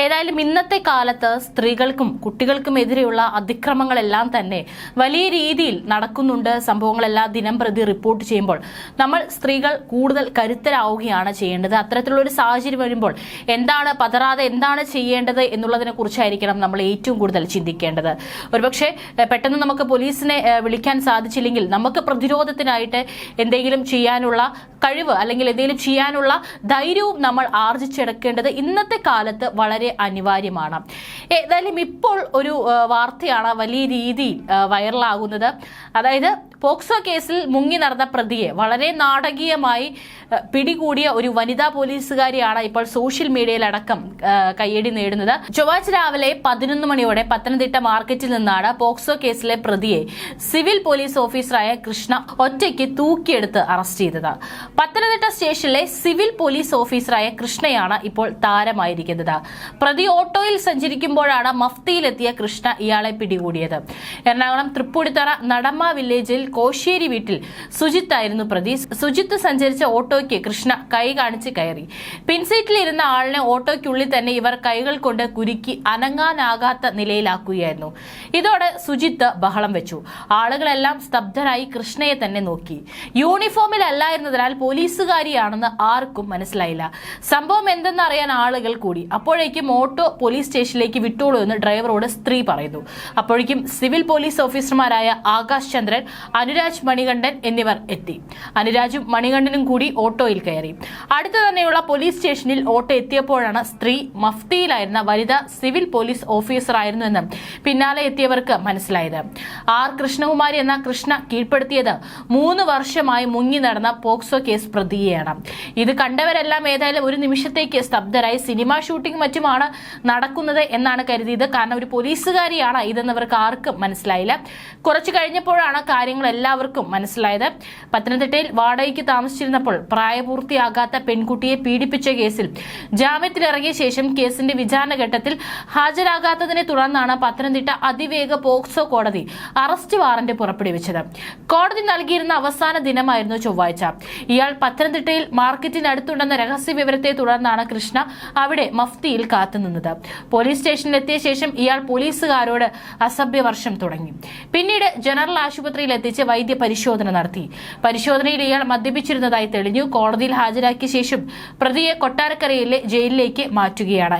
ഏതായാലും ഇന്നത്തെ കാലത്ത് സ്ത്രീകൾക്കും കുട്ടികൾക്കും എതിരെയുള്ള അതിക്രമങ്ങളെല്ലാം തന്നെ വലിയ രീതിയിൽ നടക്കുന്നുണ്ട്. സംഭവങ്ങളെല്ലാം ദിനം പ്രതി റിപ്പോർട്ട് ചെയ്യുമ്പോൾ നമ്മൾ സ്ത്രീകൾ കൂടുതൽ കരുത്തരാവുകയാണ് ചെയ്യേണ്ടത്. അത്തരത്തിലുള്ള ഒരു സാഹചര്യം വരുമ്പോൾ എന്താണ് പതറാതെ എന്താണ് ചെയ്യേണ്ടത് എന്നുള്ളതിനെ കുറിച്ചായിരിക്കണം നമ്മൾ ഏറ്റവും കൂടുതൽ ചിന്തിക്കേണ്ടത്. ഒരുപക്ഷെ പെട്ടെന്ന് നമുക്ക് പോലീസിനെ വിളിക്കാൻ സാധിച്ചില്ലെങ്കിൽ നമുക്ക് പ്രതിരോധത്തിനായിട്ട് എന്തെങ്കിലും ചെയ്യാനുള്ള കഴിവ് അല്ലെങ്കിൽ എന്തെങ്കിലും ചെയ്യാനുള്ള ധൈര്യവും നമ്മൾ ആർജിച്ചെടുക്കേണ്ടത് ഇന്നത്തെ കാലത്ത് വളരെ അനിവാര്യമാണ്. ഏതായാലും ഇപ്പോൾ ഒരു വാർത്തയാണ് വലിയ രീതിയിൽ വൈറലാകുന്നത്. അതായത് പോക്സോ കേസിൽ മുങ്ങി നടന്ന പ്രതിയെ വളരെ നാടകീയമായി പിടികൂടിയ ഒരു വനിതാ പോലീസുകാരിയാണ് ഇപ്പോൾ സോഷ്യൽ മീഡിയയിലടക്കം കയ്യടി നേടുന്നത്. ചൊവ്വാഴ്ച രാവിലെ പതിനൊന്ന് മണിയോടെ പത്തനംതിട്ട മാർക്കറ്റിൽ നിന്നാണ് പോക്സോ കേസിലെ പ്രതിയെ സിവിൽ പോലീസ് ഓഫീസറായ കൃഷ്ണ ഒറ്റയ്ക്ക് തൂക്കിയെടുത്ത് അറസ്റ്റ് ചെയ്തത്. പത്തനംതിട്ട സ്റ്റേഷനിലെ സിവിൽ പോലീസ് ഓഫീസറായ കൃഷ്ണയാണ് ഇപ്പോൾ താരമായിരിക്കുന്നത്. പ്രതി ഓട്ടോയിൽ സഞ്ചരിക്കുമ്പോഴാണ് മഫ്തിയിലെത്തിയ കൃഷ്ണ ഇയാളെ പിടികൂടിയത്. എറണാകുളം തൃപ്പൂടിത്തറ നടമ്മ വില്ലേജിൽ കോശേരി വീട്ടിൽ സുജിത്തായിരുന്നു പ്രതി. സുജിത്ത് സഞ്ചരിച്ച ഓട്ടോയ്ക്ക് കൃഷ്ണ കൈ കാണിച്ച് കയറി. പിൻസീറ്റിലിരുന്ന ആളിനെ ഓട്ടോയ്ക്കുള്ളിൽ തന്നെ ഇവർ കൈകൾ കൊണ്ട് കുരുക്കി അനങ്ങാനാകാത്ത നിലയിലാക്കുകയായിരുന്നു. ഇതോടെ സുജിത്ത് ബഹളം വെച്ചു. ആളുകളെല്ലാം സ്തബ്ധരായി കൃഷ്ണയെ തന്നെ നോക്കി. യൂണിഫോമിലല്ലായിരുന്നതിനാൽ പോലീസുകാരിയാണെന്ന് ആർക്കും മനസ്സിലായില്ല. സംഭവം എന്തെന്നറിയാൻ ആളുകൾ കൂടി. അപ്പോഴേക്കും ഓട്ടോ പോലീസ് സ്റ്റേഷനിലേക്ക് വിട്ടോളൂ എന്ന് ഡ്രൈവറോട് സ്ത്രീ പറയുന്നു. അപ്പോഴേക്കും സിവിൽ പോലീസ് ഓഫീസർമാരായ ആകാശ് ചന്ദ്രൻ അനുരാജ് മണികണ്ഠൻ എന്നിവർ എത്തി. അനുരാജും മണികണ്ഠനും കൂടി ഓട്ടോയിൽ കയറി. അടുത്തു തന്നെയുള്ള പോലീസ് സ്റ്റേഷനിൽ ഓട്ടോ എത്തിയപ്പോഴാണ് സ്ത്രീ മഫ്തിയിലായിരുന്ന വനിത സിവിൽ പോലീസ് ഓഫീസറായിരുന്നു എന്ന് പിന്നാലെ എത്തിയവർക്ക് മനസ്സിലായത്. ആർ കൃഷ്ണകുമാരി എന്ന കൃഷ്ണ കീഴ്പ്പെടുത്തിയത് മൂന്ന് വർഷമായി മുങ്ങി നടന്ന പോക്സോ കേസ് പ്രതിയെയാണ്. ഇത് കണ്ടവരെല്ലാം ഏതായാലും ഒരു നിമിഷത്തേക്ക് സ്തബ്ധരായി സിനിമ ഷൂട്ടിംഗ് മറ്റുമാണ് നടക്കുന്നത് എന്നാണ് കരുതിയത്. കാരണം ഒരു പോലീസുകാരിയാണ് ഇതെന്നവർക്ക് ആർക്കും മനസ്സിലായില്ല. കുറച്ചു കഴിഞ്ഞപ്പോഴാണ് കാര്യങ്ങൾ എല്ലാവർക്കും മനസ്സിലായത്. പത്തനംതിട്ടയിൽ വാടകയ്ക്ക് താമസിച്ചിരുന്നപ്പോൾ പ്രായപൂർത്തിയാകാത്ത പെൺകുട്ടിയെ പീഡിപ്പിച്ച കേസിൽ ജാമ്യത്തിലിറങ്ങിയ ശേഷം കേസിന്റെ വിചാരണഘട്ടത്തിൽ ഹാജരാകാത്തതിനെ തുടർന്നാണ് പത്തനംതിട്ട അതിവേഗ പോക്സോ കോടതി അറസ്റ്റ് വാറന്റ് പുറപ്പെടുവിച്ചത്. കോടതി നൽകിയിരുന്ന അവസാന ദിനമായിരുന്നു ചൊവ്വാഴ്ച. ഇയാൾ പത്തനംതിട്ടയിൽ മാർക്കറ്റിനടുത്തുണ്ടെന്ന രഹസ്യ വിവരത്തെ തുടർന്നാണ് കൃഷ്ണ അവിടെ മഫ്തിയിൽ കാത്തുനിന്നത്. പോലീസ് സ്റ്റേഷനിലെത്തിയ ശേഷം ഇയാൾ പോലീസുകാരോട് അസഭ്യവർഷം തുടങ്ങി. പിന്നീട് ജനറൽ ആശുപത്രിയിൽ എത്തിച്ച് വൈദ്യ പരിശോധന നടത്തി. പരിശോധനയിൽ ഇയാൾ മദ്യപിച്ചിരുന്നതായി തെളിഞ്ഞു. കോടതിയിൽ ഹാജരാക്കിയ ശേഷം പ്രതിയെ കൊട്ടാരക്കരയിലെ ജയിലിലേക്ക് മാറ്റുകയാണ്.